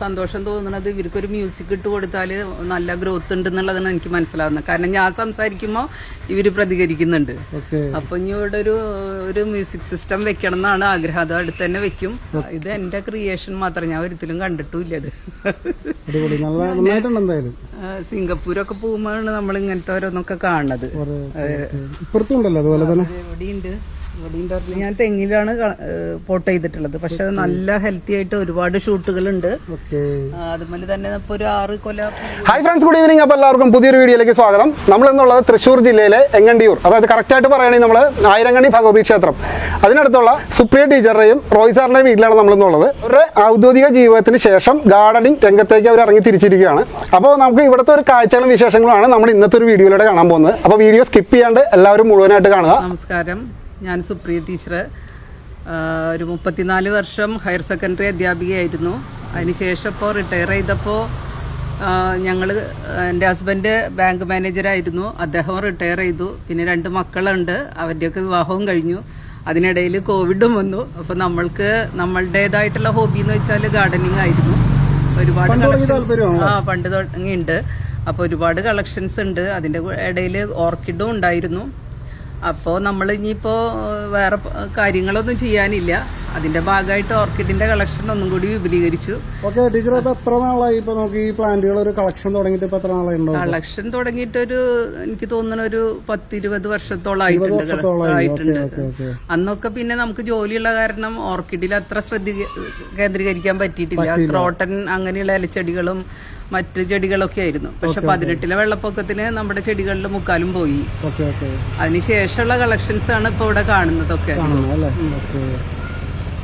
സന്തോഷം തോന്നുന്നത് ഇവർക്കൊരു മ്യൂസിക് ഇട്ട് കൊടുത്താൽ നല്ല ഗ്രോത്ത് ഉണ്ട് എന്നുള്ളതാണ് എനിക്ക് മനസ്സിലാവുന്നത്. കാരണം ഞാൻ സംസാരിക്കുമ്പോൾ ഇവർ പ്രതികരിക്കുന്നുണ്ട്. അപ്പൊ ഇനി ഇവിടെ ഒരു ഒരു മ്യൂസിക് സിസ്റ്റം വെക്കണം എന്നാണ് ആഗ്രഹം. അത് അടുത്ത് തന്നെ വെക്കും. ഇത് എന്റെ ക്രിയേഷൻ മാത്രം. ഞാൻ ഒരിക്കലും കണ്ടിട്ടില്ല ഇത്. സിംഗപ്പൂരൊക്കെ പോകുമ്പോഴാണ് നമ്മൾ ഇങ്ങനത്തെ ഓരോന്നൊക്കെ കാണുന്നത്. ഒരു- ഇപ്പുറത്തും ഉണ്ടല്ലോ അതുപോലെ തന്നെ. ഞാൻ തെങ്ങിലാണ് പോട്ട് ചെയ്തിട്ടുള്ളത്. പക്ഷെ അത് നല്ല ഹെൽത്തി ആയിട്ട് ഒരുപാട് ഷൂട്ടുകളുണ്ട്. ഉണ്ട് അതുപോലെ തന്നെ ഇപ്പൊ ഒരു ആറ് കൊല ഹൈ ഫ്രണ്ട്സ് ഗുഡ് ഈവനിങ് അപ്പോൾ എല്ലാവർക്കും പുതിയൊരു വീഡിയോയിലേക്ക് സ്വാഗതം. നമ്മൾ എന്നുള്ളത് തൃശ്ശൂർ ജില്ലയിലെ എങ്ങണ്ടിയൂർ അതായത് കറക്റ്റ് ആയിട്ട് പറയുകയാണെങ്കിൽ നമ്മൾ ആയിരങ്ങണി ഭഗവതി ക്ഷേത്രം. അതിനടുത്തുള്ള സുപ്രിയ ടീച്ചറുടെയും റോയ് സാറിന്റെ വീട്ടിലാണ് നമ്മൾ എന്നുള്ളത് അവരുടെ ഔദ്യോഗിക ജീവിതത്തിന് ശേഷം ഗാർഡനിങ് രംഗത്തേക്ക് അവർ ഇറങ്ങി തിരിച്ചിരിക്കുകയാണ്. അപ്പോൾ നമുക്ക് ഇവിടുത്തെ ഒരു കാഴ്ചകളും വിശേഷങ്ങളുമാണ് നമ്മൾ ഇന്നത്തെ ഒരു വീഡിയോയിലൂടെ കാണാൻ പോകുന്നത്. അപ്പോൾ വീഡിയോ സ്കിപ്പ് ചെയ്യാണ്ട് എല്ലാവരും മുഴുവനായിട്ട് കാണുക. നമസ്കാരം. ഞാൻ സുപ്രിയ ടീച്ചർ ഒരു മുപ്പത്തിനാല് വർഷം ഹയർ സെക്കൻഡറി അധ്യാപികയായിരുന്നു. അതിനുശേഷം ഇപ്പോൾ റിട്ടയർ ചെയ്തപ്പോൾ ഞങ്ങൾ എന്റെ ഹസ്ബൻഡ് ബാങ്ക് മാനേജറായിരുന്നു അദ്ദേഹം റിട്ടയർ ചെയ്തു. പിന്നെ രണ്ട് മക്കളുണ്ട്. അവരുടെയൊക്കെ വിവാഹവും കഴിഞ്ഞു. അതിനിടയിൽ കോവിഡും വന്നു. അപ്പോൾ നമ്മൾക്ക് നമ്മളുടേതായിട്ടുള്ള ഹോബി എന്ന് വെച്ചാൽ ഗാർഡനിങ് ആയിരുന്നു. ഒരുപാട്? ആ പണ്ട് തുടങ്ങിയിട്ടുണ്ട് അപ്പോൾ ഒരുപാട് കളക്ഷൻസ് ഉണ്ട്. അതിന്റെ ഇടയിൽ ഓർക്കിഡും ഉണ്ടായിരുന്നു. അപ്പോൾ നമ്മൾ ഇനിയിപ്പോൾ വേറെ കാര്യങ്ങളൊന്നും ചെയ്യാനില്ല. അതിന്റെ ഭാഗമായിട്ട് ഓർക്കിഡിന്റെ കളക്ഷൻ ഒന്നും കൂടി വിപുലീകരിച്ചു. ഓക്കെ ടീച്ചർ ഇപ്പോൾ എത്ര നാളായി ഇപ്പോൾ നമുക്ക് ഈ പ്ലാന്റുകൾ ഒരു കളക്ഷൻ തുടങ്ങിയിട്ട് ഒരു എത്ര നാളായി ഉണ്ടോ? കളക്ഷൻ തുടങ്ങിയിട്ടൊരു എനിക്ക് തോന്നുന്ന ഒരു പത്തിരുപത് വർഷത്തോളം ആയിട്ടുണ്ട്. അന്നൊക്കെ പിന്നെ നമുക്ക് ജോലിയുള്ള കാരണം ഓർക്കിഡിൽ അത്ര ശ്രദ്ധ കേന്ദ്രീകരിക്കാൻ പറ്റിയിട്ടില്ല. ക്രോട്ടൻ അങ്ങനെയുള്ള ഇലച്ചെടികളും മറ്റ് ചെടികളൊക്കെ ആയിരുന്നു. പക്ഷെ പതിനെട്ടിലെ വെള്ളപ്പൊക്കത്തിന് നമ്മുടെ ചെടികളിൽ മുക്കാലും പോയി. അതിനുശേഷമുള്ള കളക്ഷൻസ് ആണ് ഇപ്പൊ ഇവിടെ കാണുന്നതൊക്കെ.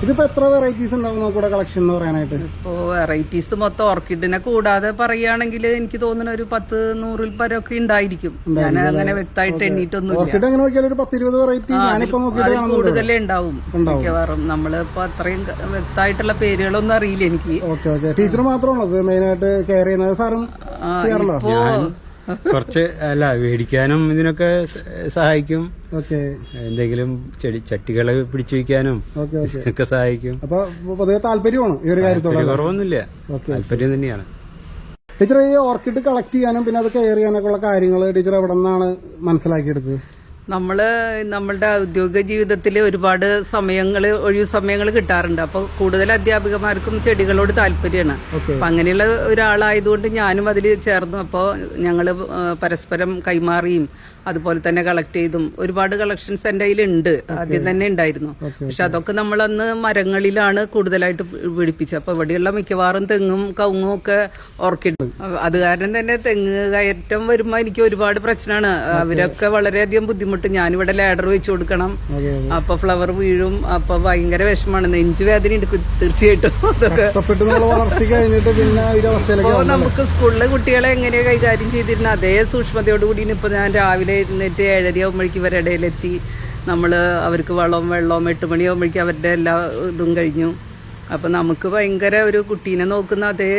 ഇതിപ്പോൾ എത്ര വെറൈറ്റീസ് ഉണ്ടാവും നമുക്കിവിടെ കളക്ഷൻ എന്ന് പറയാനായിട്ട്? ഇപ്പോ വെറൈറ്റീസ് മൊത്തം ഓർക്കിഡിനെ കൂടാതെ പറയുകയാണെങ്കിൽ എനിക്ക് തോന്നുന്ന ഒരു പത്ത് നൂറിൽ പരമൊക്കെ ഉണ്ടായിരിക്കും. ഞാൻ അങ്ങനെ വ്യക്തമായിട്ട് എണ്ണീട്ടൊന്നും ഓർക്കിഡ് എങ്ങനെ നോക്കിയാലും ഒരു പത്തിരുപത് വെറൈറ്റി ഞാനിപ്പോൾ നോക്കിയിട്ട് കൂടുതലേ ഉണ്ടാവും. മിക്കവാറും നമ്മളിപ്പോ അത്രയും വ്യക്തമായിട്ടുള്ള പേരുകളൊന്നും അറിയില്ല എനിക്ക്. Okay okay. ടീച്ചർ മാത്രമാണോ മെയിൻ മെയിനായിട്ട് കെയർ ചെയ്യുന്നത്? സാറും ചെയ്യാറുണ്ടോ? ഇപ്പോ കുറച്ച് അല്ല മേടിക്കാനും ഇതിനൊക്കെ സഹായിക്കും. ഓക്കെ. എന്തെങ്കിലും ചെടി ചട്ടികൾ പിടിച്ചു വയ്ക്കാനും ഒക്കെ സഹായിക്കും. അപ്പൊ പൊതുവെ താല്പര്യമാണ് ഈ ഒരു കാര്യത്തോടെ കുറവൊന്നുമില്ല താല്പര്യം തന്നെയാണ്. ടീച്ചർ ഈ ഓർക്കിഡ് കളക്ട് ചെയ്യാനും പിന്നെ അത് കെയർ ചെയ്യാനൊക്കെ ഉള്ള കാര്യങ്ങൾ ടീച്ചർ എവിടെ നിന്നാണ് മനസ്സിലാക്കിയെടുത്തത്? നമ്മൾ നമ്മളുടെ ഔദ്യോഗിക ജീവിതത്തിൽ ഒരുപാട് സമയങ്ങൾ ഒഴിവ് സമയങ്ങൾ കിട്ടാറുണ്ട്. അപ്പോൾ കൂടുതൽ അധ്യാപികമാർക്കും ചെടികളോട് താല്പര്യമാണ്. അപ്പം അങ്ങനെയുള്ള ഒരാളായതുകൊണ്ട് ഞാനും അതിൽ ചേർന്നു. അപ്പോൾ ഞങ്ങൾ പരസ്പരം കൈമാറിയും അതുപോലെ തന്നെ കളക്ട് ചെയ്തും. ഒരുപാട് കളക്ഷൻസ് എന്റെ കയ്യിലുണ്ട്. ആദ്യം തന്നെ ഉണ്ടായിരുന്നു. പക്ഷെ അതൊക്കെ നമ്മളന്ന് മരങ്ങളിലാണ് കൂടുതലായിട്ട് പിടിപ്പിച്ചത്. അപ്പോൾ ഇവിടെയുള്ള മിക്കവാറും തെങ്ങും കവുങ്ങും ഒക്കെ ഓർക്കിഡ്. അത് കാരണം തന്നെ തെങ്ങ് കയറ്റം വരുമ്പോൾ എനിക്ക് ഒരുപാട് പ്രശ്നമാണ്. അവരൊക്കെ വളരെയധികം ബുദ്ധിമുട്ട് ഞാനിവിടെ ലാഡർ വെച്ച് കൊടുക്കണം. അപ്പൊ ഫ്ലവർ വീഴും. അപ്പൊ ഭയങ്കര വിഷമാണ്. നെഞ്ചു വേദന എടുക്കും തീർച്ചയായിട്ടും. അപ്പോ നമുക്ക് സ്കൂളിലെ കുട്ടികളെ എങ്ങനെയാ കൈകാര്യം ചെയ്തിരുന്ന അതേ സൂക്ഷ്മതയോടുകൂടി ഇപ്പൊ ഞാൻ രാവിലെ ഇരുന്നിട്ട് ഏഴരയാകുമ്പോഴേക്കും ഇവരുടെ ഇടയിലെത്തി. നമ്മൾ അവർക്ക് വളവും വെള്ളവും എട്ട് മണിയാകുമ്പോഴേക്കും അവരുടെ എല്ലാ ഇതും കഴിഞ്ഞു. അപ്പൊ നമുക്ക് ഭയങ്കര ഒരു കുട്ടീനെ നോക്കുന്ന അതേ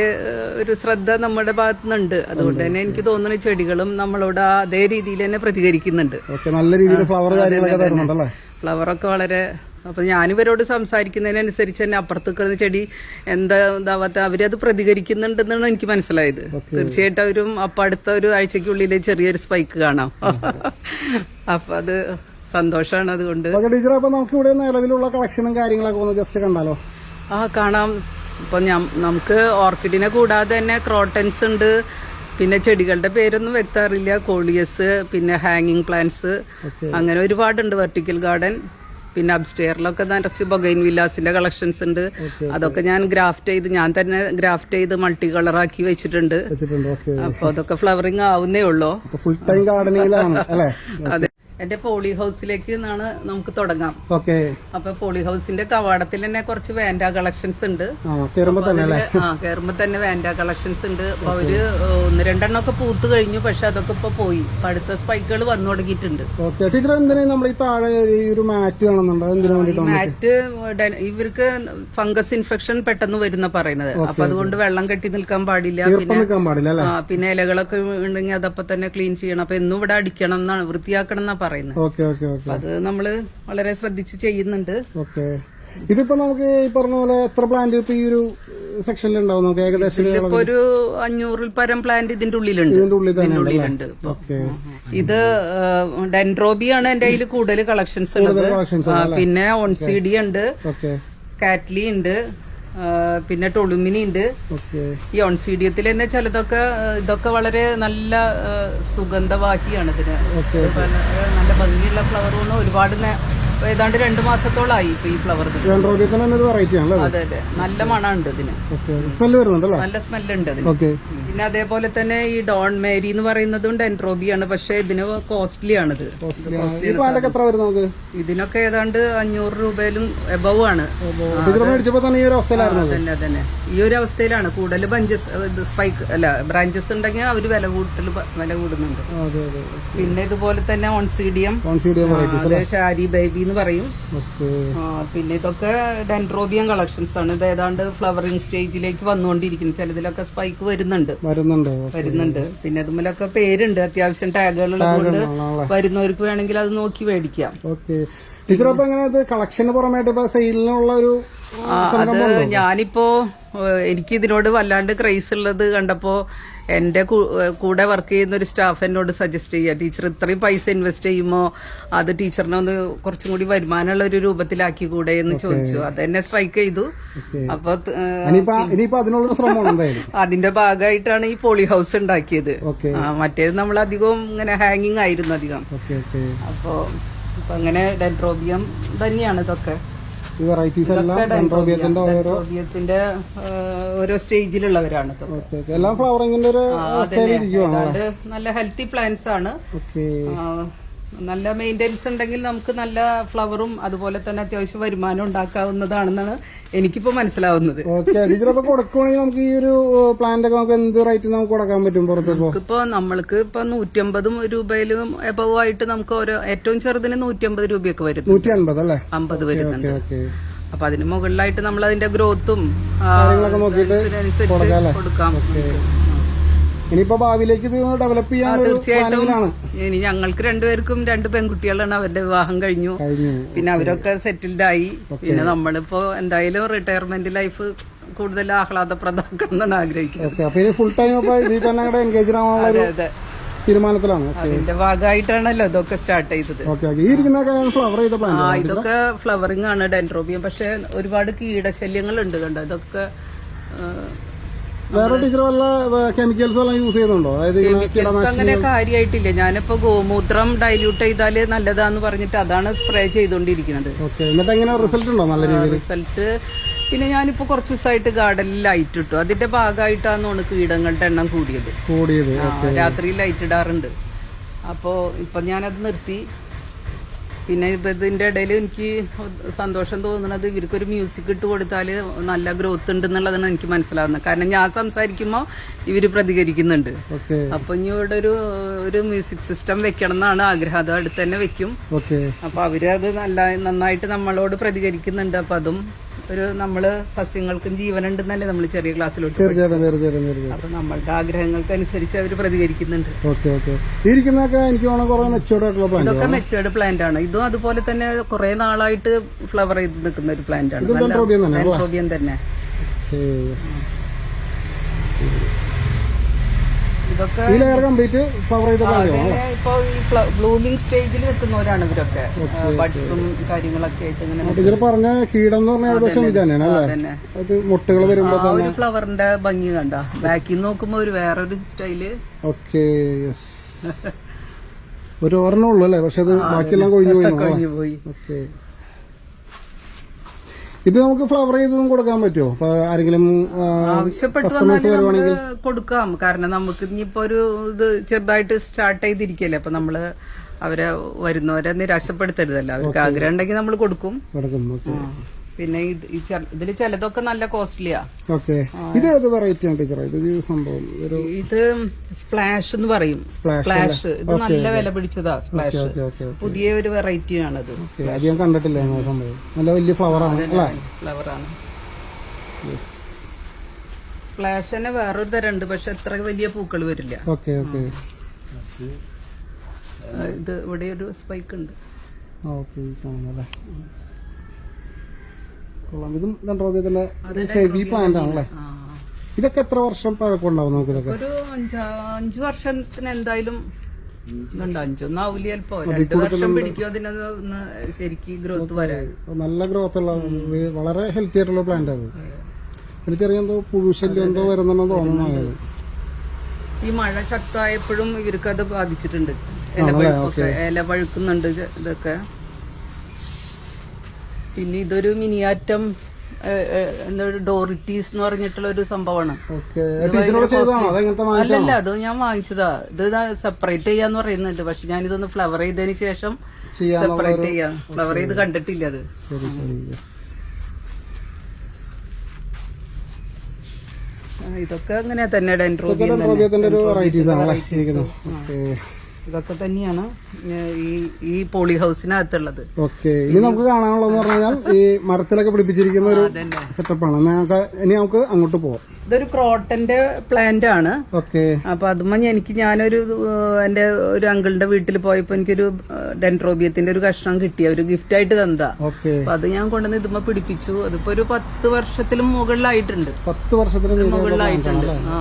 ഒരു ശ്രദ്ധ നമ്മുടെ ഭാഗത്തു നിന്നുണ്ട് അതുകൊണ്ട് തന്നെ എനിക്ക് തോന്നുന്നു ചെടികളും നമ്മളോട് അതേ രീതിയിൽ തന്നെ പ്രതികരിക്കുന്നുണ്ട്. നല്ല രീതിയിൽ ഫ്ലവർ ഫ്ലവറൊക്കെ വളരെ അപ്പൊ ഞാനിവരോട് സംസാരിക്കുന്നതിനനുസരിച്ച് തന്നെ അപ്പുറത്ത് കിടന്ന ചെടി എന്താ ഇതാവാത്ത അവരത് പ്രതികരിക്കുന്നുണ്ടെന്നാണ് എനിക്ക് മനസ്സിലായത്. തീർച്ചയായിട്ടും അവരും അപ്പൊ അടുത്ത ഒരു ആഴ്ചക്കുള്ളിൽ ചെറിയൊരു സ്പൈക്ക് കാണാം. അപ്പൊ അത് സന്തോഷമാണ് അതുകൊണ്ട്. ടീച്ചർ അപ്പൊ നമുക്ക് ഇവിടെ നിലവിലുള്ള കളക്ഷനും കാര്യങ്ങളൊക്കെ ഒന്ന് ജസ്റ്റ് കണ്ടാലോ? ആ കാണാം. ഇപ്പൊ ഞാൻ നമുക്ക് ഓർക്കിഡിനെ കൂടാതെ തന്നെ ക്രോട്ടൻസ് ഉണ്ട്. പിന്നെ ചെടികളുടെ പേരൊന്നും വ്യക്തമറിയില്ല കോളിയസ് പിന്നെ ഹാങ്ങിങ് പ്ലാന്റ്സ്. അങ്ങനെ ഒരുപാടുണ്ട് വെർട്ടിക്കൽ ഗാർഡൻ. പിന്നെ അബ്സ്റ്റെയറിലൊക്കെ നിറച്ച് ബൊഗൈൻ വില്ലാസിന്റെ കളക്ഷൻസ് ഉണ്ട്. അതൊക്കെ ഞാൻ ഗ്രാഫ്റ്റ് ചെയ്ത് ഞാൻ തന്നെ ഗ്രാഫ്റ്റ് ചെയ്ത് മൾട്ടി കളർ ആക്കി വെച്ചിട്ടുണ്ട് അപ്പൊ അതൊക്കെ ഫ്ലവറിങ് ആവുന്നേ ഉള്ളൂ. ഫുൾ ടൈം ഗാർഡനിങ്ങിലാണ് അതെ. എന്റെ പോളി ഹൗസിലേക്ക് നിന്നാണ് നമുക്ക് തുടങ്ങാം. ഓക്കെ. അപ്പൊ പോളി ഹൗസിന്റെ കവാടത്തിൽ തന്നെ കുറച്ച് വേൻഡ കളക്ഷൻസ് ഉണ്ട്. ആ കയറുമ്പോ തന്നെ വേൻഡ കളക്ഷൻസ് ഉണ്ട്. അവർ ഒന്ന് രണ്ടെണ്ണം ഒക്കെ പൂത്ത് കഴിഞ്ഞു. പക്ഷെ അതൊക്കെ ഇപ്പൊ പോയി. അടുത്ത സ്പൈക്കുകൾ വന്നു തുടങ്ങിയിട്ടുണ്ട്. ടീച്ചർ നമ്മൾ ഈ താഴെ ഒരു മാറ്റ് കാണുന്നുണ്ടോ? മാറ്റ് ഇവർക്ക് ഫംഗസ് ഇൻഫെക്ഷൻ പെട്ടെന്ന് വരുന്ന പറയുന്നത്. അപ്പൊ അതുകൊണ്ട് വെള്ളം കെട്ടി നിൽക്കാൻ പാടില്ല. പിന്നെ പിന്നെ ഇലകളൊക്കെ ഉണ്ടെങ്കിൽ അതപ്പൊ തന്നെ ക്ലീൻ ചെയ്യണം. അപ്പൊ എന്നും ഇവിടെ അടിക്കണം എന്നാണ് വൃത്തിയാക്കണം എന്നാ പറയുന്നത്. Okay okay okay. അത് നമ്മൾ വളരെ ശ്രദ്ധിച്ച് ചെയ്യുന്നുണ്ട്. ഓക്കെ. ഇതിപ്പോ നമുക്ക് ഈ പറഞ്ഞ പോലെ എത്ര പ്ലാന്റ് ഇപ്പൊ ഈ ഒരു സെക്ഷനിൽ ഉണ്ടാവും? നമുക്ക് ഏകദേശം ഇപ്പൊ ഒരു അഞ്ഞൂറിൽ പരം പ്ലാന്റ് ഇതിന്റെ ഉള്ളിലുണ്ട്. ഇതിന്റെ ഉള്ളിൽ ഉള്ളിലുണ്ട് ഇത് ഡെൻഡ്രോബിയാണ് എന്റെ കയ്യിൽ കൂടുതൽ കളക്ഷൻസ് ഉള്ളത്. പിന്നെ ഓൺസിഡി ഉണ്ട്. കാറ്റ്ലി ഉണ്ട്. പിന്നെ ടൊളുമിനി ഉണ്ട് ഈ ഓൺസീഡിയത്തിൽ തന്നെ ചിലതൊക്കെ ഇതൊക്കെ വളരെ നല്ല സുഗന്ധവാഹിയാണ് ഇതിന്. നല്ല ഭംഗിയുള്ള ഫ്ലവർ ഫ്ലവറും ഒരുപാട് ഏതാണ്ട് രണ്ടു മാസത്തോളായി ഇപ്പൊ ഈ ഫ്ലവർ അതെ? അതെ നല്ല മണമുണ്ട് ഇതിന്. നല്ല സ്മെല്ലുണ്ട് അതിന്. പിന്നെ അതേപോലെ തന്നെ ഈ ഡോൺ മേരി എന്ന് പറയുന്നതുകൊണ്ട് എൻട്രോബി ആണ്. പക്ഷെ ഇതിന് കോസ്റ്റ്ലി ആണിത് ഇതിനൊക്കെ ഏതാണ്ട് അഞ്ഞൂറ് രൂപയിലും എബവ് ആണ്. തന്നെ തന്നെ ഈ ഒരു അവസ്ഥയിലാണ്. കൂടുതൽ ബഞ്ചസ് സ്പൈക്ക് അല്ല ബ്രാഞ്ചസ് ഉണ്ടെങ്കിൽ അവർ വില കൂട്ടൽ വില കൂടുന്നുണ്ട്. പിന്നെ ഇതുപോലെ തന്നെ ഓൺസീഡിയം അത് ഷാരി ബേബി എന്ന് പറയും. പിന്നെ ഇതൊക്കെ ഡെൻട്രോബിയം കളക്ഷൻസ് ആണ്. ഇത് ഏതാണ്ട് ഫ്ലവറിംഗ് സ്റ്റേജിലേക്ക് വന്നുകൊണ്ടിരിക്കുന്നു. ചിലതിലൊക്കെ സ്പൈക്ക് വരുന്നുണ്ട്. വരുന്നുണ്ട് വരുന്നുണ്ട്. പിന്നെ അതുമല്ലൊക്കെ പേരുണ്ട്. അത്യാവശ്യം ടാഗുകളുള്ളത് കൊണ്ട് വരുന്നവർക്ക് വേണമെങ്കിൽ അത് നോക്കി മേടിക്കാം. ഓക്കെ. ടീച്ചർ അപ്പൊ എങ്ങനെ ഇത് കളക്ഷന് പുറമായിട്ട് ഇപ്പൊ സെയിലിനുള്ള ഒരു അത് ഞാനിപ്പോ എനിക്ക് ഇതിനോട് വല്ലാണ്ട് ക്രൈസ് ഉള്ളത് കണ്ടപ്പോ എന്റെ കൂടെ വർക്ക് ചെയ്യുന്ന ഒരു സ്റ്റാഫ് എന്നോട് സജസ്റ്റ് ചെയ്യുക ടീച്ചർ ഇത്രയും പൈസ ഇൻവെസ്റ്റ് ചെയ്യുമ്പോ അത് ടീച്ചറിനെ ഒന്ന് കുറച്ചും കൂടി വരുമാനമുള്ള ഒരു രൂപത്തിലാക്കി കൂടെ എന്ന് ചോദിച്ചു. അത് എന്നെ സ്ട്രൈക്ക് ചെയ്തു. അപ്പൊ അതിന്റെ ഭാഗമായിട്ടാണ് ഈ പോളി ഹൗസ് ഉണ്ടാക്കിയത്. മറ്റേത് നമ്മൾ അധികവും ഇങ്ങനെ ഹാങ്ങിങ് ആയിരുന്നു അധികം. ഓക്കെ അപ്പോ അങ്ങനെ ഡെൻട്രോബിയം തന്നെയാണ് ഇതൊക്കെ. ഈ വെറൈറ്റീസ് എല്ലാം ഡെൻഡ്രോബിയത്തിന്റെ ഓരോ സ്റ്റേജിലുള്ളവരാണ് എല്ലാം ഫ്ലവറിംഗിന്റെ ഒരു നല്ല ഹെൽത്തി പ്ലാന്റ്സ് ആണ്. നല്ല മെയിന്റെനൻസ് ഉണ്ടെങ്കിൽ നമുക്ക് നല്ല ഫ്ലവറും അതുപോലെ തന്നെ അത്യാവശ്യം വരുമാനം ഉണ്ടാക്കാവുന്നതാണെന്നാണ് എനിക്കിപ്പോ മനസ്സിലാവുന്നത്. നമുക്ക് ഈ ഒരു പ്ലാന്റ് ഒക്കെ നമുക്ക് എന്ത് റേറ്റ് നമുക്ക് കൊടുക്കാൻ പറ്റും ഇപ്പോ? നമ്മൾക്ക് ഇപ്പൊ നൂറ്റമ്പത് രൂപയിലും എബവ് ആയിട്ട് നമുക്ക് ഓരോ ഏറ്റവും ചെറുതിന് നൂറ്റമ്പത് രൂപയൊക്കെ വരും നൂറ്റി അമ്പത് അല്ലേ? അമ്പത് വരുന്നുണ്ട്. അപ്പൊ അതിന് മുകളിലായിട്ട് നമ്മൾ അതിന്റെ ഗ്രോത്തും കൊടുക്കാം ഇനിയിപ്പോ ഭാവിയിലേക്ക് ഇത് ഡെവലപ്പ് ചെയ്യാൻ തീർച്ചയായിട്ടും. ഇനി ഞങ്ങൾക്ക് രണ്ടുപേർക്കും രണ്ട് പെൺകുട്ടികളാണ് അവരുടെ വിവാഹം കഴിഞ്ഞു. പിന്നെ അവരൊക്കെ സെറ്റിൽഡ് ആയി. പിന്നെ നമ്മളിപ്പോ എന്തായാലും റിട്ടയർമെന്റ് ലൈഫ് കൂടുതൽ ആഹ്ലാദപ്രദമാക്കണം എന്നാണ് ആഗ്രഹിക്കുന്നത്. ഫുൾ ടൈം എൻഗേജ് ആവാനുള്ള തീരുമാനത്തിലാണ്. അതിന്റെ ഭാഗമായിട്ടാണല്ലോ ഇതൊക്കെ സ്റ്റാർട്ട് ചെയ്തത്. ഫ്ലവർ ചെയ്ത ആ ഇതൊക്കെ ഫ്ലവറിംഗ് ആണ് ഡെൻട്രോബിയം പക്ഷെ ഒരുപാട് കീടശല്യങ്ങൾ ഉണ്ട് കണ്ടോ? ഇതൊക്കെ വേറെ ടീച്ചർ വല്ല കെമിക്കൽസ് വല്ല യൂസ് ചെയ്യുന്നുണ്ടോ? അതായത് അങ്ങനെ കാര്യമായിട്ടില്ല ഞാനിപ്പോ ഗോമൂത്രം ഡൈല്യൂട്ട് ചെയ്താൽ നല്ലതാന്ന് പറഞ്ഞിട്ട് അതാണ് സ്പ്രേ ചെയ്തോണ്ടിരിക്കുന്നത്. എന്നിട്ട് എങ്ങനെ റിസൾട്ട് ഉണ്ടോ നല്ല രീതിയിൽ? റിസൾട്ട് പിന്നെ ഞാനിപ്പോ കുറച്ച് ദിവസമായിട്ട് ഗാർഡനിൽ ലൈറ്റ് ഇട്ടു. അതിന്റെ ഭാഗമായിട്ടാണ് തോന്നുന്നു കീടങ്ങളുടെ എണ്ണം കൂടിയത്. കൂടിയത്. രാത്രി ലൈറ്റ് ഇടാറുണ്ട്. അപ്പോ ഇപ്പൊ ഞാനത് നിർത്തി. പിന്നെ ഇപ്പൊ ഇതിന്റെ ഇടയിൽ എനിക്ക് സന്തോഷം തോന്നുന്നത് ഇവർക്കൊരു മ്യൂസിക് ഇട്ട് കൊടുത്താൽ നല്ല ഗ്രോത്ത് ഉണ്ട് എന്നുള്ളതാണ് എനിക്ക് മനസ്സിലാവുന്നത്. കാരണം ഞാൻ സംസാരിക്കുമ്പോൾ ഇവർ പ്രതികരിക്കുന്നുണ്ട്. അപ്പൊ ഇനി ഇവിടെ ഒരു ഒരു മ്യൂസിക് സിസ്റ്റം വെക്കണം എന്നാണ് ആഗ്രഹം. അത് അടുത്ത് തന്നെ വെക്കും. അപ്പൊ അവർ അത് നല്ല നന്നായിട്ട് നമ്മളോട് പ്രതികരിക്കുന്നുണ്ട്. അപ്പൊ അതും ഒരു നമ്മൾ സസ്യങ്ങൾക്കും ജീവനുണ്ടെന്നല്ലേ നമ്മൾ ചെറിയ ക്ലാസ്സിലോട്ട് അപ്പൊ നമ്മളുടെ ആഗ്രഹങ്ങൾക്ക് അനുസരിച്ച് അവർ പ്രതികരിക്കുന്നുണ്ട് ഇരിക്കുന്നതൊക്കെ എനിക്ക് ഇതൊക്കെ മെച്ചേർഡ് പ്ലാന്റ് ആണ്. ഇതും അതുപോലെ തന്നെ കുറെ നാളായിട്ട് ഫ്ലവർ ചെയ്ത് നിൽക്കുന്ന ഒരു പ്ലാന്റ് ആണ്. തന്നെ ഡെൻഡ്രോബിയം തന്നെ ഇതൊക്കെ കംപ്ലീറ്റ് ഫ്ലവർ ചെയ്ത ഇപ്പൊ ഈ ബ്ലൂമിംഗ് സ്റ്റേജിൽ നിൽക്കുന്നവരാണ് ഇവരൊക്കെ. ബഡ്സും കാര്യങ്ങളൊക്കെ ആയിട്ട് ഇങ്ങനെ പറഞ്ഞ കീടം എന്ന് പറഞ്ഞ ഏകദേശം അല്ലേ? അത് മുട്ടുകൾ വരുമ്പോ ഒരു ഫ്ലവറിന്റെ ഭംഗി കണ്ട. ബാക്കിൽ നോക്കുമ്പോ ഒരു വേറൊരു സ്റ്റൈൽ ഓക്കെ ഒരു ഓർമ്മ ഉള്ളു അല്ലേ? പക്ഷെ അത് ബാക്കിയെല്ലാം കൊഴിഞ്ഞു പോയി കഴിഞ്ഞു പോയി. ഓക്കെ ഇത് നമുക്ക് ഫ്ലവർ ചെയ്തതും കൊടുക്കാൻ പറ്റുമോ? ആരെങ്കിലും ആവശ്യപ്പെട്ടു കൊടുക്കാം. കാരണം നമുക്ക് ഇനിയിപ്പോ ഒരു ഇത് ചെറുതായിട്ട് സ്റ്റാർട്ട് ചെയ്തിരിക്കല്ലേ അപ്പൊ നമ്മൾ അവരെ വരുന്നവരെ നിരാശപ്പെടുത്തരുതല്ലോ. അവർക്ക് ആഗ്രഹം ഉണ്ടെങ്കിൽ നമ്മൾ കൊടുക്കും. പിന്നെ ഇത് ഈ ഇതിൽ ചിലതൊക്കെ നല്ല കോസ്റ്റ്ലിയാ ഓക്കെ. ഇത് ഏത് വെറൈറ്റി ആണ് ടീച്ചർ ഇത് സംഭവം ഇത് സ്പ്ലാഷ് എന്ന് പറയും. സ്പ്ലാഷ് ഇത് നല്ല വില പിടിച്ചതാ സ്പ്ലാഷ് പുതിയ ഒരു വെറൈറ്റി ആണത് കണ്ടിട്ടില്ല സംഭവം. നല്ല വലിയ ഫ്ലവർ ആണ് ഫ്ലവർ ആണ്. സ്പ്ലാഷ് തന്നെ വേറൊരു തരം ഉണ്ട് പക്ഷെ അത്ര വലിയ പൂക്കൾ വരില്ല. Okay okay. ഇത് ഇവിടെ ഒരു സ്പൈക്ക് ഉണ്ട്. ഓക്കെ കാണുന്നല്ലേ കൊള്ളാം. ഇതും ഡെൻഡ്രോബിയത്തിന്റെ ഹെവി പ്ലാന്റ് ആണല്ലേ. ഇതൊക്കെ എത്ര വർഷം പഴക്കം ഉണ്ടാവും നമുക്ക് ഇതൊക്കെ? ഒരു അഞ്ചാ വർഷത്തിന് എന്തായാലും നല്ല ഗ്രോത്ത് ഉള്ള വളരെ ഹെൽത്തി ആയിട്ടുള്ള പ്ലാന്റ് അത്. എനിക്കറിയാം എന്തോ പുഴുശല്യം എന്തോ വരുന്ന തോന്നുന്നു ഈ മഴ ശക്തമായപ്പോഴും ഇവർക്ക് അത് ബാധിച്ചിട്ടുണ്ട് ഇല പഴുക്കുന്നുണ്ട് ഇതൊക്കെ. പിന്നെ ഇതൊരു മിനിയാറ്റം എന്താ ഡോറിറ്റീസ് എന്ന് പറഞ്ഞിട്ടുള്ള ഒരു സംഭവമാണ് അല്ലല്ല അത് ഞാൻ വാങ്ങിച്ചതാ. ഇത് സെപ്പറേറ്റ് ചെയ്യാന്ന് പറയുന്നുണ്ട്. പക്ഷെ ഞാൻ ഇതൊന്ന് ഫ്ലവർ ചെയ്തതിന് ശേഷം സെപ്പറേറ്റ് ചെയ്യാം. ഫ്ലവർ ചെയ്ത് കണ്ടിട്ടില്ല അത്. ഇതൊക്കെ അങ്ങനെ തന്നെ ഡെൻട്രോ വെറൈറ്റീസ് ആണ് ഇതൊക്കെ തന്നെയാണ് ഈ ഈ പോളി ഹൗസിനകത്തുള്ളത് ഓക്കെ. ഇനി നമുക്ക് കാണാനുള്ളതെന്ന് പറഞ്ഞാൽ ഈ മരത്തിലൊക്കെ പിടിപ്പിച്ചിരിക്കുന്ന ഒരു സെറ്റപ്പ് സെറ്റപ്പാണ് ഇനി നമുക്ക് അങ്ങോട്ട് പോവാം. ഇതൊരു ക്രോട്ടന്റെ പ്ലാന്റ് ആണ്. ഓക്കെ. അപ്പൊ അതുമ്മ എനിക്ക് ഞാനൊരു എന്റെ ഒരു അങ്കിളിന്റെ വീട്ടിൽ പോയപ്പോ എനിക്കൊരു ഡെൻട്രോബിയത്തിന്റെ ഒരു കഷ്ണം കിട്ടിയ ഒരു ഗിഫ്റ്റ് ആയിട്ട് തന്നതാ. ഓക്കെ. അപ്പൊ അത് ഞാൻ കൊണ്ടുവന്ന് ഇതുമ്മ പിടിപ്പിച്ചു. അതിപ്പോ ഒരു പത്ത് വർഷത്തിലും മുകളിലായിട്ടുണ്ട്. പത്ത് വർഷത്തിലും മുകളിലായിട്ടുണ്ട്. ആ.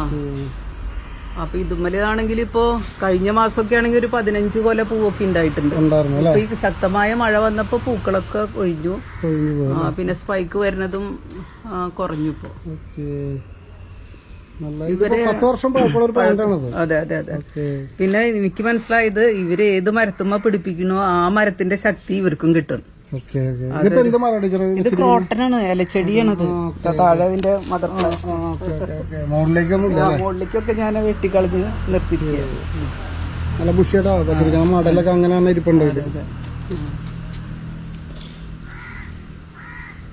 അപ്പൊ ഇതുമ്മലാണെങ്കിൽ ഇപ്പോ കഴിഞ്ഞ മാസമൊക്കെ ആണെങ്കിൽ ഒരു പതിനഞ്ച് കൊല പൂവൊക്കെ ഉണ്ടായിട്ടുണ്ട്. അപ്പൊ ഈ ശക്തമായ മഴ വന്നപ്പോ പൂക്കളൊക്കെ ഒഴിഞ്ഞു. ആ, പിന്നെ സ്പൈക്ക് വരുന്നതും കുറഞ്ഞു ഇപ്പോ. അതെ അതെ അതെ പിന്നെ എനിക്ക് മനസ്സിലായത് ഇവർ ഏത് മരത്തുമ്മ പിടിപ്പിക്കണോ ആ മരത്തിന്റെ ശക്തി ഇവർക്കും കിട്ടും. ഇത് ക്രോട്ടനാണ് ഇലച്ചെടിയാണത് താഴെ അതിന്റെ മദർ മുകളിലേക്കൊക്കെ ഞാൻ വെട്ടിക്കളഞ്ഞ് നിർത്തിയിരിക്കുകയാണ്. നല്ല വെച്ചിരിക്കുന്നത് മടലൊക്കെ അങ്ങനെയാണ് തന്നെ ഇരിപ്പുണ്ട് ഇതിൽ.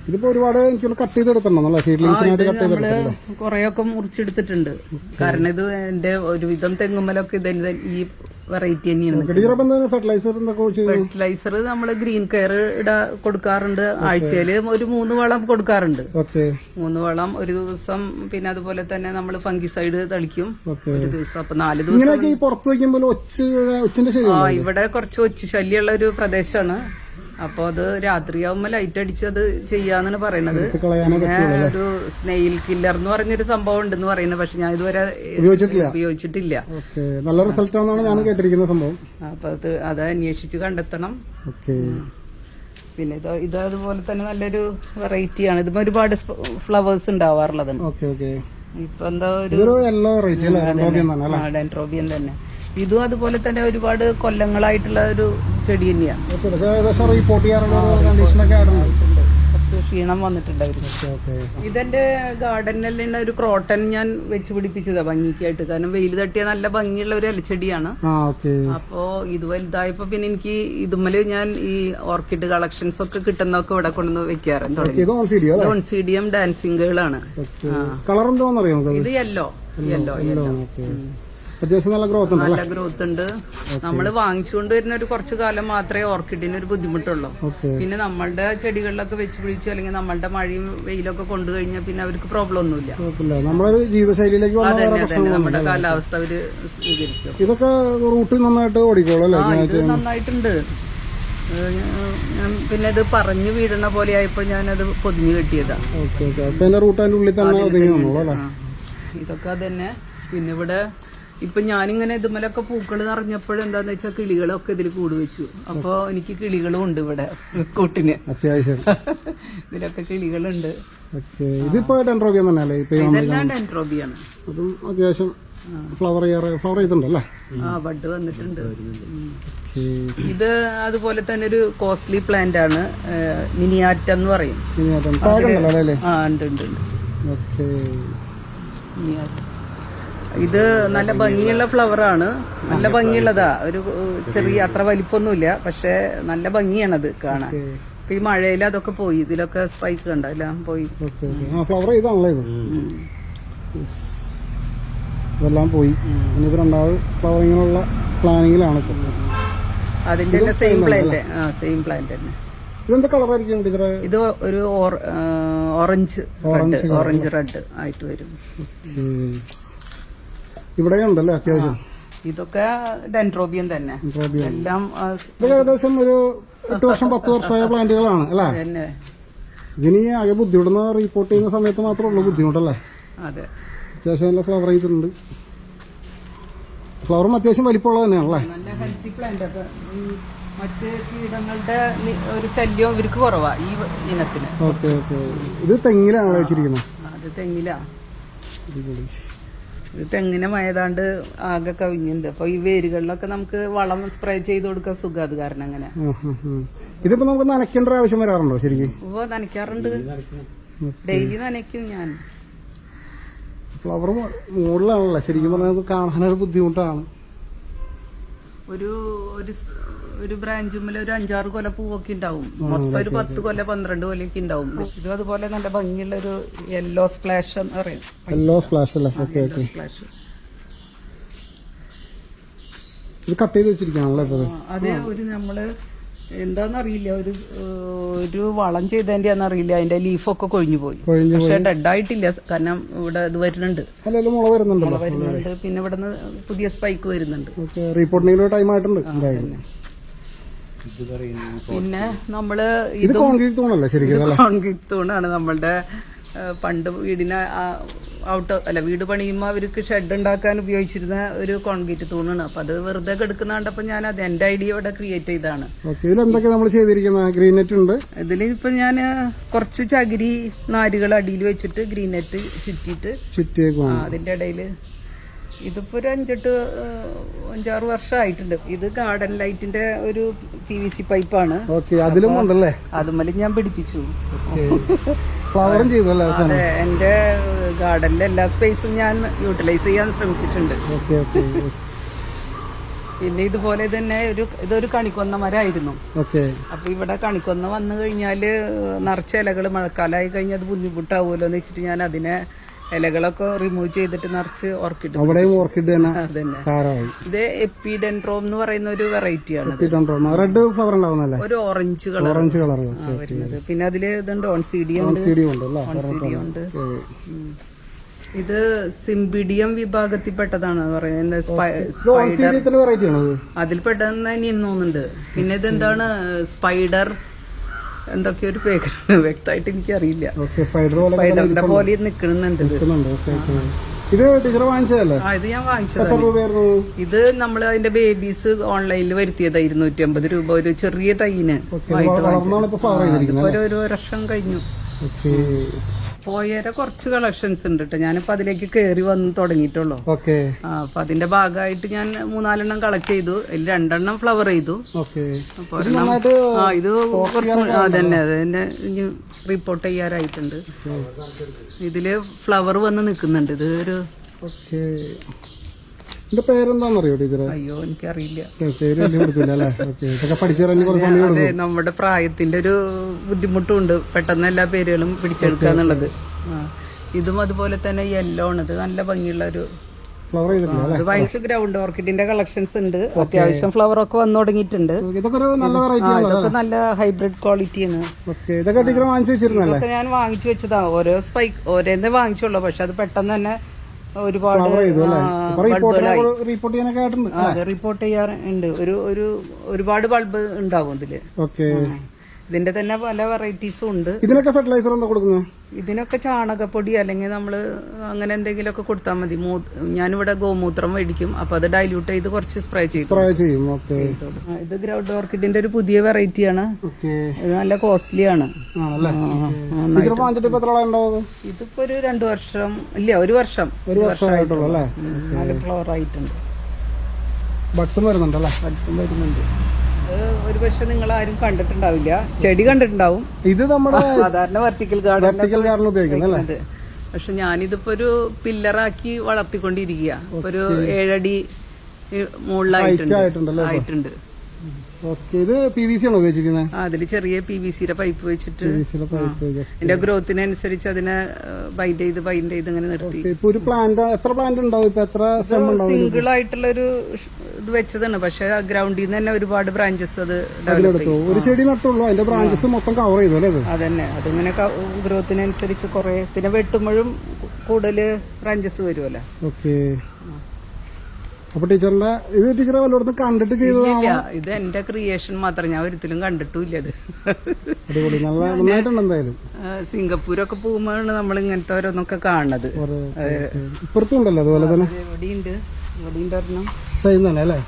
ഇതിപ്പോ ഒരുപാട് എനിക്ക് കട്ട് ചെയ്തെടുത്തിട്ടുണ്ടോ? സീഡ്ലിങ്സിനായിട്ട് കട്ട് ചെയ്തെടുത്തിട്ടുണ്ട്? കൊറേയൊക്കെ മുറിച്ചെടുത്തിട്ടുണ്ട്. കാരണം ഇത് എന്റെ ഒരുവിധം തെങ്ങുമ്മലൊക്കെ ഇത് തന്നെ ഈ വെറൈറ്റി തന്നെയാണ്. ഫെർട്ടിലൈസർ നമ്മൾ ഗ്രീൻ കെയർ ഇടാ കൊടുക്കാറുണ്ട്. ആഴ്ചയിൽ ഒരു മൂന്ന് വളം കൊടുക്കാറുണ്ട്. മൂന്ന് വളം ഒരു ദിവസം പിന്നെ അതുപോലെ തന്നെ നമ്മൾ ഫംഗിസൈഡ് തളിക്കും. ഒരു ദിവസം അപ്പൊ നാല് ദിവസം പുറത്ത് വയ്ക്കുമ്പോൾ ഇവിടെ കുറച്ച് ഒച്ച ശല്യമുള്ള ഒരു പ്രദേശമാണ്. അപ്പൊ അത് രാത്രിയാവുമ്പോ ലൈറ്റ് അടിച്ച് അത് ചെയ്യാന്നാണ് പറയണത്. പിന്നെ ഒരു സ്നെയിൽ കില്ലർ എന്ന് പറഞ്ഞൊരു സംഭവം ഉണ്ടെന്ന് പറയുന്നത് പക്ഷെ ഞാൻ ഇതുവരെ ഉപയോഗിച്ചിട്ടില്ല? നല്ല റിസൾട്ട് ആണെന്നാണ് ഞാൻ കേട്ടിരിക്കുന്ന സംഭവം. അപ്പൊ അത് അത് അന്വേഷിച്ച് കണ്ടെത്തണം. പിന്നെ ഇത് ഇത് അതുപോലെ തന്നെ നല്ലൊരു വെറൈറ്റിയാണ് ഇതിപ്പോ ഒരുപാട് ഫ്ലവേഴ്സ് ഉണ്ടാവാറുള്ളതാണ്. ഇപ്പൊ എന്താ ഒരു ഡെൻട്രോബിയൻ തന്നെ. ഇതും അതുപോലെ തന്നെ ഒരുപാട് കൊല്ലങ്ങളായിട്ടുള്ള ഒരു ചെടി തന്നെയാണ് ക്ഷീണം വന്നിട്ടുണ്ടായിരുന്നു. ഇതെന്റെ ഗാർഡനിൽ ഒരു ക്രോട്ടൻ ഞാൻ വെച്ച് പിടിപ്പിച്ചതാ ഭംഗിക്കായിട്ട്. കാരണം വെയിൽ തട്ടിയ നല്ല ഭംഗിയുള്ള ഒരു ഇലച്ചെടിയാണ് അപ്പോ ഇത് വലുതായപ്പോ പിന്നെ എനിക്ക് ഇതുമ്മൽ ഞാൻ ഈ ഓർക്കിഡ് കളക്ഷൻസ് ഒക്കെ കിട്ടുന്നൊക്കെ ഇവിടെ കൊണ്ടുവന്ന് വെക്കാറുണ്ട് ഇത് ഡാൻസിംഗുകളാണ് ഇത് യെല്ലോ യെല്ലോ യെല്ലോ അത്യാവശ്യം നല്ല ഗ്രോത്ത് ഉണ്ട് നല്ല ഗ്രോത്ത് ഉണ്ട്. നമ്മൾ വാങ്ങിച്ചുകൊണ്ട് വരുന്ന ഒരു കുറച്ച് കാലം മാത്രമേ ഓർക്കിഡിന് ഒരു ബുദ്ധിമുട്ടുള്ളൂ. പിന്നെ നമ്മളുടെ ചെടികളിലൊക്കെ വെച്ച് പിടിച്ചു അല്ലെങ്കിൽ നമ്മളുടെ മഴയും വെയിലൊക്കെ കൊണ്ടു കഴിഞ്ഞാൽ പിന്നെ അവർക്ക് പ്രോബ്ലം ഒന്നുമില്ല. നമ്മളൊരു ജീവിതശൈലിയിലേക്ക് നമ്മുടെ കാലാവസ്ഥ അവർ സ്വീകരിക്കും. ഇതൊക്കെ റൂട്ട് നന്നായിട്ട് ഓടിക്കോളും നന്നായിട്ടുണ്ട്. പിന്നെ ഇത് പറഞ്ഞു വീടണ പോലെ ആയപ്പോൾ ഞാനത് പൊതിഞ്ഞു കെട്ടിയതാ. ഓക്കെ ഓക്കെ അപ്പൊ എന്റെ റൂട്ട് അതിന്റെ ഉള്ളിൽ തന്നെ ഇതൊക്കെ അതന്നെ. പിന്നെ ഇവിടെ ഇപ്പൊ ഞാനിങ്ങനെ ഇതുമലൊക്കെ പൂക്കൾ നിറഞ്ഞപ്പോൾ എന്താന്ന് വെച്ചാൽ കിളികളൊക്കെ ഇതിൽ കൂട് വെച്ചു അപ്പൊ എനിക്ക് കിളികളും ഉണ്ട് ഇവിടെ കൂട്ടിന്. അത്യാവശ്യം. ഇതിലൊക്കെ കിളികളുണ്ട്. ഇതിപ്പോ ഡെൻട്രോബിയ തന്നെ ഇപ്പൊ ഈ ഇതെല്ലാം ഡെൻട്രോബിയാണ് അതും അത്യാവശ്യം ഫ്ലവർ ഫ്ലവർ ചെയ്തിട്ടുണ്ടല്ലേ? ആ ബഡ് വന്നിട്ടുണ്ട്. ഇത് അതുപോലെ തന്നെ ഒരു കോസ്റ്റ്ലി പ്ലാന്റ് ആണ് മിനിയാറ്റ എന്ന് പറയും. ആ ഉണ്ട് ഉണ്ട് ഉണ്ട്. മിനിയാറ്റ. ഇത് നല്ല ഭംഗിയുള്ള ഫ്ലവർ ആണ് നല്ല ഭംഗിയുള്ളതാ. ഒരു ചെറിയ അത്ര വലിപ്പമൊന്നുമില്ല പക്ഷെ നല്ല ഭംഗിയാണത് കാണാൻ. ഇപ്പൊ ഈ മഴയിൽ അതൊക്കെ പോയി ഇതിലൊക്കെ സ്പൈക്ക് കണ്ട? എല്ലാം പോയി. ഫ്ലവർ ചെയ്താണല്ലോ ഇത്. ഇതെല്ലാം പോയി. ഇനിയിപ്പോ രണ്ടാമത് ഫ്ലവറിങ്ങിനുള്ള പ്ലാനിങ്ങിലാണ് അതിന്റെ തന്നെ സെയിം പ്ലാന്റ് ആ സെയിം പ്ലാന്റ് തന്നെ. ഇതെന്താ കളറായിരിക്കും ടീച്ചറെ? ഇത് ഒരു ഓറഞ്ച് റെഡ് ഓറഞ്ച് റെഡ് ആയിട്ട് വരും. ഇവിടെ ഉണ്ടല്ലേ അത്യാവശ്യം? ഇതൊക്കെ ഡെൻട്രോബിയം തന്നെ. എല്ലാം ഇത് ഏകദേശം ഒരു എട്ട് വർഷം പത്ത് വർഷമായ പ്ലാന്റുകളാണ് അല്ലേ? തന്നെ. ഇതിന് ആകെ ബുദ്ധിമുട്ടെന്ന് റിപ്പോർട്ട് ചെയ്യുന്ന സമയത്ത് മാത്രമേ ഉള്ളൂ ബുദ്ധിമുട്ടല്ലേ? അതെ. അത്യാവശ്യം നല്ല ഫ്ലവർ ചെയ്തിട്ടുണ്ട് ഫ്ലവറും അത്യാവശ്യം വലിപ്പമുള്ളത് തന്നെയാണല്ലേ? നല്ല ഹെൽത്തി പ്ലാന്റ് മറ്റ് കീടങ്ങളുടെ ഒരു ശല്യം ഇവർക്ക് കുറവാ ഈ ഇനത്തിന്. ഓക്കെ ഓക്കെ ഇത് തെങ്ങിലാണ് വെച്ചിരിക്കുന്നത്. അത് തെങ്ങിലാ. ഇത് തെങ്ങിനെ മയതാണ്ട് ആകെ കവിഞ്ഞുണ്ട്. അപ്പൊ ഈ വേരുകളിലൊക്കെ നമുക്ക് വളം സ്പ്രേ ചെയ്ത് കൊടുക്കാൻ സുഖം അത് കാരണം അങ്ങനെ. ഇതിപ്പോ നമുക്ക് നനയ്ക്കേണ്ട ആവശ്യം വരാറുണ്ടോ ശരിക്കും? ഓ നനയ്ക്കാറുണ്ട്. ഡെയിലി നനയ്ക്കും ഞാൻ. ഫ്ലവർ മുകളിലാണല്ലോ. ശരിക്കും പറഞ്ഞാൽ കാണാനൊരു ബുദ്ധിമുട്ടാണ്. ഒരു ഒരു ഒരു ബ്രാഞ്ചുമ്മിൽ ഒരു അഞ്ചാറ് കൊല പൂവൊക്കെ ഉണ്ടാവും മൊത്തം ഒരു പത്ത് കൊല പന്ത്രണ്ട് കൊലയൊക്കെ ഉണ്ടാവും ഇത് അതുപോലെ നല്ല ഭംഗിയുള്ള ഒരു യെല്ലോ സ്പ്ലാഷ് എന്ന് പറയും. യെല്ലോ സ്പ്ലാഷ് അല്ലേ? ഓക്കെ ഓക്കെ സ്പ്ലാഷ് ഇത് കട്ട് ചെയ്ത് വെച്ചിരിക്കുകയാണല്ലോ. അത് ഒരു നമ്മൾ എന്താന്നറിയില്ല ഒരു ഒരു വളം ചെയ്തതിന്റെ അറിയില്ല അതിന്റെ ലീഫൊക്കെ കൊഴിഞ്ഞു പോയി. പക്ഷെ ഡെഡ് ആയിട്ടില്ല. കാരണം ഇവിടെ ഇത് വരുന്നുണ്ട്. മുള വരുന്നുണ്ട്. പിന്നെ ഇവിടെ നിന്ന് പുതിയ സ്പൈക്ക് വരുന്നുണ്ട്. ടൈം ആയിട്ടുണ്ട്. പിന്നെ നമ്മൾ ഇത് കോൺക്രീറ്റ് തൂണല്ലേ ശരിക്കും കോൺക്രീറ്റ് തൂണാണ് നമ്മളുടെ പണ്ട് വീടിന് ഔട്ട് അല്ല വീട് പണിയുമ്പോൾ അവർക്ക് ഷെഡ് ഉണ്ടാക്കാൻ ഉപയോഗിച്ചിരുന്ന ഒരു കോൺക്രീറ്റ് തൂണാണ്. അപ്പൊ അത് വെറുതെ കിടക്കുന്ന കണ്ടപ്പോൾ ഞാൻ അത് എന്റെ ഐഡിയ ഇവിടെ ക്രിയേറ്റ് ചെയ്താണ് ഇതിലിപ്പോ ഞാൻ നമ്മൾ ചെയ്തിരിക്കുന്നത് ഗ്രീൻ നെറ്റ് ഉണ്ട്. ഇതിൽ ഇപ്പൊ ഞാൻ കുറച്ച് ചകിരി നാരുകൾ അടിയിൽ വെച്ചിട്ട് ഗ്രീൻ നെറ്റ് ചുറ്റിയിട്ട് അതിന്റെ ഇടയിൽ ഇതിപ്പോ ഒരു അഞ്ചെട്ട് അഞ്ചാറ് വർഷമായിട്ടുണ്ട് ഇത് ഗാർഡൻ ലൈറ്റിന്റെ ഒരു പി വി സി പൈപ്പാണ് അതിലും ഉണ്ടല്ലേ? അതുമല്ല ഞാൻ പിടിപ്പിച്ചു. ഫ്ലവറും ചെയ്തു അല്ലേ അതെ എന്റെ ഗാർഡനിലെ എല്ലാ സ്പേസും ഞാൻ യൂട്ടിലൈസ് ചെയ്യാൻ ശ്രമിച്ചിട്ടുണ്ട്. പിന്നെ ഇതുപോലെ തന്നെ ഒരു ഇതൊരു കണിക്കൊന്ന മരമായിരുന്നു അപ്പൊ ഇവിടെ കണിക്കൊന്ന വന്നു കഴിഞ്ഞാൽ നിറച്ച ഇലകൾ മഴക്കാലമായി കഴിഞ്ഞാൽ അത് ബുദ്ധിമുട്ടാവുമല്ലോ എന്ന് വെച്ചിട്ട് ഞാൻ അതിനെ ഇലകളൊക്കെ റിമൂവ് ചെയ്തിട്ട് നിറച്ച് ഓർക്കിഡ് അവിടെയും ഓർക്കിഡ് തന്നെ താരമായി ഇത് എപ്പിഡെൻട്രോം എന്ന് പറയുന്ന ഒരു വെറൈറ്റിയാണ് റെഡ് ഫ്ലവർ ഉണ്ടാവുന്നല്ലേ ഒരു ഓറഞ്ച് കളർ ഓറഞ്ച് കളർ വരുന്നത്. പിന്നെ അതിൽ ഇതുണ്ട് ഓൺ സി ഡി ഉണ്ട്. ഇത് സിംബിഡിയം വിഭാഗത്തിൽപ്പെട്ടതാണ് പറയുന്നത്. സ്പൈ- ഓൺ സി ഡി എത്ര വെറൈറ്റി ആണത് അതിൽ പെട്ടെന്ന് തന്നെ തോന്നുന്നുണ്ട്. പിന്നെ ഇതെന്താണ്? സ്പൈഡർ എന്തൊക്കെ ഒരു പേരാണ് വ്യക്തമായിട്ട് എനിക്കറിയില്ല. അറിയില്ല സ്പൈഡർ പോലെ സ്പൈഡറിന്റെ പോലെ നിൽക്കുന്നുണ്ട് ഇത്. ടീച്ചർ വാങ്ങിച്ചതല്ലേ? ഇത് ഞാൻ വാങ്ങിച്ചതാണ്. ഇത് നമ്മൾ അതിന്റെ ബേബീസ് ഓൺലൈനിൽ വരുത്തിയതാ ഇരുന്നൂറ്റി അമ്പത് രൂപ ഒരു ചെറിയ തൈന് ഒരു വർഷം കഴിഞ്ഞു. പോയേരെ കുറച്ച് കളക്ഷൻസ് ഉണ്ട് കേട്ടോ ഞാനിപ്പോ അതിലേക്ക് കയറി വന്ന് തുടങ്ങിയിട്ടുള്ളൂ. ഓക്കെ. അപ്പൊ അതിന്റെ ഭാഗമായിട്ട് ഞാൻ മൂന്നാലെണ്ണം കളക്ട് ചെയ്തു. അതിൽ രണ്ടെണ്ണം ഫ്ലവർ ചെയ്തു. അപ്പൊ ആ ഇത് കുറച്ച് അതന്നെ റിപ്പോർട്ട് ചെയ്യാറായിട്ടുണ്ട് ഇതിൽ ഫ്ലവർ വന്ന് നിൽക്കുന്നുണ്ട് ഇത് ഒരു എന്റെ പേരെന്താണെന്നറിയോ ടീച്ചറെ? അയ്യോ എനിക്കറിയില്ല. പേര് വലിയ കൊടുത്തില്ല അല്ലേ? ഓക്കെ ഇതൊക്കെ പഠിച്ചു കുറച്ച് സമയം എടുക്കും നമ്മുടെ പ്രായത്തിന്റെ ഒരു ബുദ്ധിമുട്ടുണ്ട്. പെട്ടെന്ന് എല്ലാ പേരുകളും പിടിച്ചെടുക്കുക എന്നുള്ളത്. ആ. ഇതും അതുപോലെ തന്നെ യെല്ലോ ആണ്. ഇത് നല്ല ഭംഗിയുള്ള ഒരു ഫ്ലവർ ചെയ്തിട്ടില്ല അല്ലേ? ഇത് ഭയങ്കര ഗ്രൗണ്ട് ഓർക്കിഡിന്റെ കളക്ഷൻസ് ഉണ്ട്. അത്യാവശ്യം ഫ്ലവർ ഒക്കെ വന്നു തുടങ്ങിയിട്ടുണ്ട്. ഇതൊക്കെ ഒരു നല്ല വെറൈറ്റി ആ ആണ് ഇതൊക്കെ നല്ല ഹൈബ്രിഡ് ക്വാളിറ്റിയാണ് ഓക്കെ ഇതൊക്കെ ടീച്ചർ വാങ്ങിച്ചു വെച്ചിരുന്നല്ലേ ഇതൊക്കെ ഞാൻ വാങ്ങിച്ചു വെച്ചതാ. ഓരോ സ്പൈക്ക് ഓരോന്നേ വാങ്ങിച്ചുള്ളൂ. പക്ഷെ അത് പെട്ടെന്ന് തന്നെ ഒരുപാട് റിപ്പോർട്ട് ചെയ്യാറുണ്ട് ഒരു ഒരു ഒരുപാട് ബൾബ് ഉണ്ടാവും ഇതിൽ. ഓക്കെ ഇതിന്റെ തന്നെ പല വെറൈറ്റീസും ഉണ്ട്. ഇതിനൊക്കെ ഫെർട്ടിലൈസർ എന്താ കൊടുക്കുന്നത് ഇതിനൊക്കെ ചാണകപ്പൊടി അല്ലെങ്കിൽ നമ്മൾ അങ്ങനെ എന്തെങ്കിലുമൊക്കെ കൊടുത്താൽ മതി. ഞാനിവിടെ ഗോമൂത്രം മേടിക്കും. അപ്പൊ അത് ഡൈല്യൂട്ട് ചെയ്ത് കുറച്ച് സ്പ്രേ ചെയ്യും. ഇത് ഗ്രൗണ്ട് ഓർക്കിഡിന്റെ ഒരു പുതിയ വെറൈറ്റിയാണ് ആണ്. ഇത് നല്ല കോസ്റ്റ്ലി ആണ്. ഇതിപ്പോ ഒരു രണ്ടു വർഷം ഇല്ല ഒരു വർഷം. ഒരു വർഷമായിട്ടുള്ളൂ നല്ല ഫ്ലവർ ആയിട്ടുണ്ട്. ബഡ്സും വരുന്നുണ്ടല്ലേ? ബഡ്സും വരുന്നുണ്ട്. ഒരു പക്ഷെ നിങ്ങൾ ആരും കണ്ടിട്ടുണ്ടാവില്ല. ചെടി കണ്ടിട്ടുണ്ടാവും. ഇത് നമ്മുടെ സാധാരണ വെർട്ടിക്കൽ ഗാർഡൻ വെർട്ടിക്കൽ ഗാർഡൻ ഉപയോഗിക്കുന്നത് പക്ഷെ ഞാനിതിപ്പോ ഒരു പില്ലറാക്കി വളർത്തിക്കൊണ്ടിരിക്കുക ഒരു ഏഴടി മുകളിലായിട്ടുണ്ട്. ആയിട്ടുണ്ട്. ഓക്കെ ഇത് പി വി സി ആണോ ഉപയോഗിച്ചിരിക്കുന്നത് അതിൽ ചെറിയ പി വി സിയുടെ പൈപ്പ് വെച്ചിട്ട്. അതിന്റെ ഗ്രോത്തിനനുസരിച്ച് അതിനെ ബൈൻഡ് ചെയ്ത് ബൈൻഡ് ചെയ്ത് ഇങ്ങനെ നിർത്തി. ഇപ്പൊ ഒരു പ്ലാന്റ് എത്ര പ്ലാന്റ് ഉണ്ടാവും? ഇപ്പൊ എത്ര സിംഗിൾ ആയിട്ടുള്ള ഒരു ഇത് വെച്ചതാണ്. പക്ഷെ ഗ്രൗണ്ടിൽ നിന്ന് തന്നെ ഒരുപാട് ബ്രാഞ്ചസ് അത് ഒരു ചെടി നട്ടുള്ളൂ. അതിന്റെ ബ്രാഞ്ചസ് മൊത്തം കവർ ചെയ്തു അല്ലേ അതന്നെ. അതിങ്ങനെ ഗ്രോത്തിനനുസരിച്ച് കുറെ പിന്നെ വെട്ടുമ്പോഴും കൂടുതൽ ബ്രാഞ്ചസ് വരുമല്ലോ ഓക്കെ. അപ്പൊ ടീച്ചറിന്റെ ഇത് ടീച്ചറെ വല്ലയിടത്തും കണ്ടിട്ട് ചെയ്തതാണ്? ഇല്ല ഇത് എന്റെ ക്രിയേഷൻ മാത്രം. ഞാൻ ഒരിക്കലും കണ്ടിട്ടുമില്ല ഇത്. അടിപൊളി. നല്ല നന്നായിട്ടുണ്ട് എന്തായാലും. ആ, സിംഗപ്പൂരൊക്കെ പോകുമ്പോഴാണ് നമ്മൾ ഇങ്ങനത്തെ ഓരോന്നൊക്കെ കാണുന്നത് ഇപ്പുറത്തുണ്ടല്ലോ അതുപോലെ തന്നെ? എവിടെയുണ്ട് എവിടെയുണ്ട് ഒരെണ്ണം സെയിം തന്നെ അല്ലേ?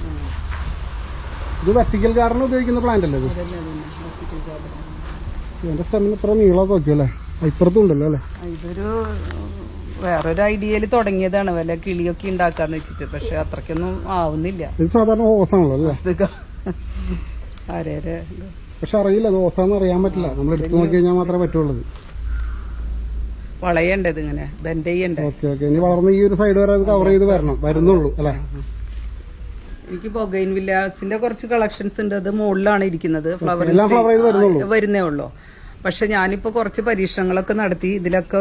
ഇത് വെർട്ടിക്കൽ ഗാർഡൻ ഉപയോഗിക്കുന്ന പ്ലാന്റ് അല്ലേ ഇത്? എന്റെ സ്റ്റെമ്മിന് ഇത്ര നീളമൊക്കെ നോക്കിയല്ലേ അല്ലേ ആ, ഇപ്പുറത്തും ഉണ്ടല്ലോ അല്ലേ? ആ, ഇതൊരു വേറൊരു ഐഡിയയിൽ തുടങ്ങിയതാണ്. വല്ല കിളിയൊക്കെ ഉണ്ടാക്കാന്ന് വെച്ചിട്ട്. പക്ഷെ അത്രക്കൊന്നും ആവുന്നില്ല. ഇത് സാധാരണ ഓസാണല്ലോ ആരേരെ. പക്ഷെ അറിയില്ല അത് ഓസാന്ന് അറിയാൻ പറ്റില്ല. നമ്മൾ എടുത്തു നോക്കി കഴിഞ്ഞാൽ മാത്രമേ പറ്റുള്ളൂ. ഇങ്ങനെ? ബെൻഡ് ചെയ്യണ്ടേ? Okay okay. ഇനി വളർന്ന് ഈ ഒരു സൈഡ് വരെ അത് കവർ ചെയ്ത് വരണം. വരുന്നുള്ളൂ അല്ലേ? എനിക്ക് ബൊഗൈൻ വില്ലാസിന്റെ കുറച്ച് കളക്ഷൻസ് ഉണ്ട്. അത് മുകളിലാണ് ഇരിക്കുന്നത്. ഫ്ലവർ. വരുന്നേ ഉള്ളൂ. പക്ഷെ ഞാനിപ്പോ കുറച്ച് പരീക്ഷണങ്ങളൊക്കെ നടത്തി ഇതിലൊക്കെ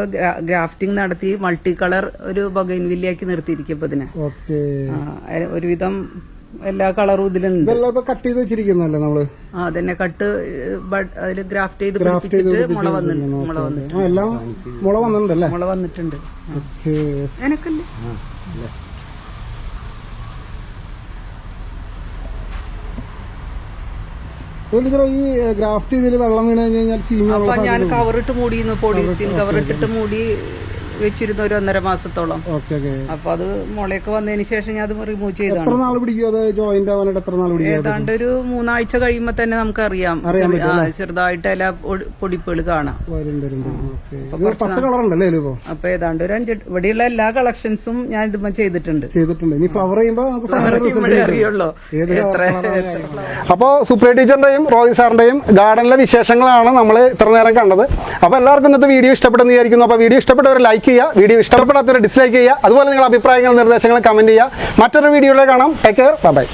ഗ്രാഫ്റ്റിംഗ് നടത്തി മൾട്ടി കളർ ഒരു ബൊഗൈൻ വില്ലയാക്കി നിർത്തിയിരിക്കും ഇപ്പൊ ഇതിനെ ഒരുവിധം എല്ലാ കളറും ഇതിലുണ്ട്. കട്ട് ചെയ്ത് വെച്ചിരിക്കുന്നല്ലേ നമ്മൾ? ആ അതന്നെ കട്ട് അതിൽ ഗ്രാഫ്റ്റ് ചെയ്ത് പിടിപ്പിച്ചിട്ട് മുള വന്നിട്ടുണ്ട്. മുള വന്നിട്ടുണ്ട്. മുള വന്നിട്ടുണ്ടല്ലേ? മുള വന്നിട്ടുണ്ട്. എനക്കല്ലേ? ഈ ഗ്രാഫ്റ്റ് ചെയ്തതിൽ വെള്ളം വീണ് കഴിഞ്ഞാൽ ഞാൻ കവറിട്ട് മൂടിയിരുന്നു പൊടി കവറിട്ടിട്ട് മൂടി വെച്ചിരുന്നു ഒരു ഒന്നര മാസത്തോളം. Okay okay. അപ്പൊ അത് മുളയൊക്കെ വന്നതിന് ശേഷം ഞാൻ അത് റിമൂവ് എത്ര ചെയ്താണ് പിടിക്കും അത് ജോയിന്റ് ആവാനായിട്ട് എത്ര നാൾ പിടിക്കും ഏതാണ്ട് ഒരു മൂന്നാഴ്ച കഴിയുമ്പോ തന്നെ നമുക്ക് അറിയാം ചെറുതായിട്ട് ഇല പൊടി- പൊടിപ്പുകൾ കാണാം. അപ്പൊ ഏതാണ്ട് ഒരു അഞ്ച് ഇവിടെയുള്ള എല്ലാ കളക്ഷൻസും ഞാൻ ഇതുമ്പോ ചെയ്തിട്ടുണ്ട്. ചെയ്തിട്ടുണ്ട്. അറിയുള്ളൂ. ഏത് അപ്പോൾ സുപ്രിയ ടീച്ചറിന്റെയും റോയ് സാറിന്റെയും ഗാർഡനിലെ വിശേഷങ്ങളാണ് നമ്മൾ ഇത്ര നേരം കണ്ടത്. അപ്പൊ എല്ലാവർക്കും ഇന്നത്തെ വീഡിയോ ഇഷ്ടപ്പെട്ടെന്ന് വിചാരിക്കുന്നു. അപ്പൊ വീഡിയോ ഇഷ്ടപ്പെട്ടവർ ലൈക്ക് ചെയ്യുക. വീഡിയോ ഇഷ്ടപ്പെടാത്തവരെ ഡിസ്ലൈക്ക് ചെയ്യുക. അതുപോലെ നിങ്ങളുടെ അഭിപ്രായങ്ങളും നിർദ്ദേശങ്ങളും കമന്റ് ചെയ്യുക. മറ്റൊരു വീഡിയോയിലേക്ക് കാണാം. Take care bye